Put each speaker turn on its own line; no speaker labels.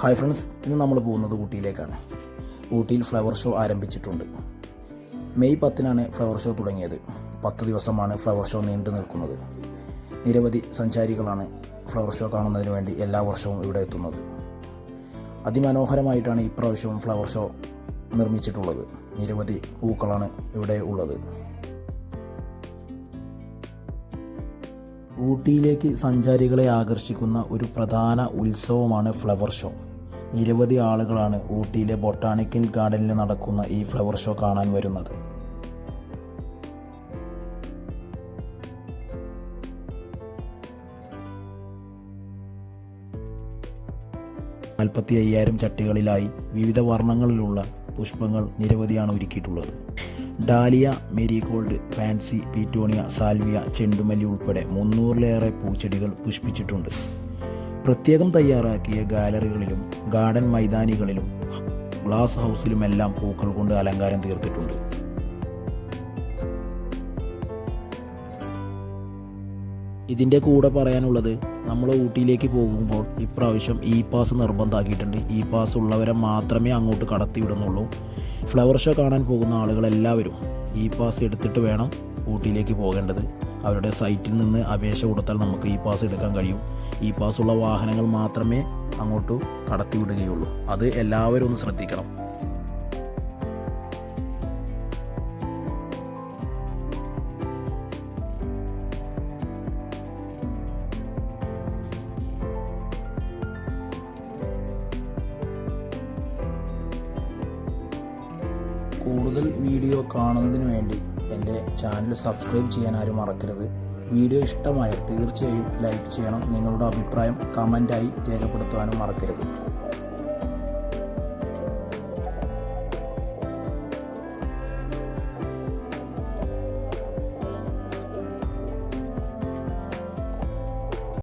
Hi friends ഇന്ന് നമ്മൾ പോകുന്നത് ഊട്ടിയിലേക്കാണ്. ഊട്ടിയിൽ ഫ്ലവർ ഷോ ആരംഭിച്ചിട്ടുണ്ട്. മെയ് പത്തിനാണ് ഫ്ലവർ ഷോ തുടങ്ങിയത്. പത്ത് ദിവസമാണ് ഫ്ലവർ ഷോ നീണ്ടു നിൽക്കുന്നത്. നിരവധി സഞ്ചാരികളാണ് ഫ്ലവർ ഷോ കാണുന്നതിന് വേണ്ടി എല്ലാ വർഷവും ഇവിടെ എത്തുന്നത്. അതിമനോഹരമായിട്ടാണ് ഇപ്രാവശ്യവും ഫ്ലവർ ഷോ നിർമ്മിച്ചിട്ടുള്ളത്. നിരവധി പൂക്കളാണ് ഇവിടെ ഉള്ളത്. ഊട്ടിയിലേക്ക് സഞ്ചാരികളെ ആകർഷിക്കുന്ന ഒരു പ്രധാന ഉത്സവമാണ് ഫ്ലവർ ഷോ. നിരവധി ആളുകളാണ് ഊട്ടിയിലെ ബൊട്ടാണിക്കൽ ഗാർഡനിൽ നടക്കുന്ന ഈ ഫ്ലവർ ഷോ കാണാൻ വരുന്നത്. നാൽപ്പത്തി അയ്യായിരം ചട്ടികളിലായി വിവിധ വർണങ്ങളിലുള്ള പുഷ്പങ്ങൾ നിരവധിയാണ് ഒരുക്കിയിട്ടുള്ളത്. Dahlia marigold fancy petunia salvia ചെണ്ടുമല്ലി ഉൾപ്പെടെ മുന്നൂറിലേറെ പൂച്ചെടികൾ പുഷ്പിച്ചിട്ടുണ്ട്. പ്രത്യേകം തയ്യാറാക്കിയ ഗാലറികളിലും ഗാർഡൻ മൈതാനികളിലും ഗ്ലാസ് ഹൗസിലുമെല്ലാം പൂക്കൾ കൊണ്ട് അലങ്കാരം തീർത്തിട്ടുണ്ട്. ഇതിന്റെ കൂടെ പറയാനുള്ളത് നമ്മൾ ഊട്ടിയിലേക്ക് പോകുമ്പോൾ ഇപ്രാവശ്യം ഇ പാസ് നിർബന്ധമാക്കിയിട്ടുണ്ട് ഇ പാസ് ഉള്ളവരെ മാത്രമേ അങ്ങോട്ട് കടത്തി വിടുന്നുള്ളൂ ഫ്ലവർ ഷോ കാണാൻ പോകുന്ന ആളുകളെല്ലാവരും ഇ പാസ് എടുത്തിട്ട് വേണം ഊട്ടിയിലേക്ക് പോകേണ്ടത്. അവരുടെ സൈറ്റിൽ നിന്ന് അപേക്ഷ കൊടുത്താൽ നമുക്ക് ഇ പാസ് എടുക്കാൻ കഴിയും. ഇ പാസ് ഉള്ള വാഹനങ്ങൾ മാത്രമേ അങ്ങോട്ട് കടത്തി വിടുകയുള്ളൂ അത് എല്ലാവരും ഒന്ന് ശ്രദ്ധിക്കണം. കൂടുതൽ വീഡിയോ കാണുന്നതിന് വേണ്ടി എന്റെ ചാനൽ സബ്സ്ക്രൈബ് ചെയ്യാൻ ആരും മറക്കരുത്. വീഡിയോ ഇഷ്ടമായാൽ തീർച്ചയായും ലൈക്ക് ചെയ്യണം. നിങ്ങളുടെ അഭിപ്രായം കമന്റായി രേഖപ്പെടുത്തുവാനും മറക്കരുത്.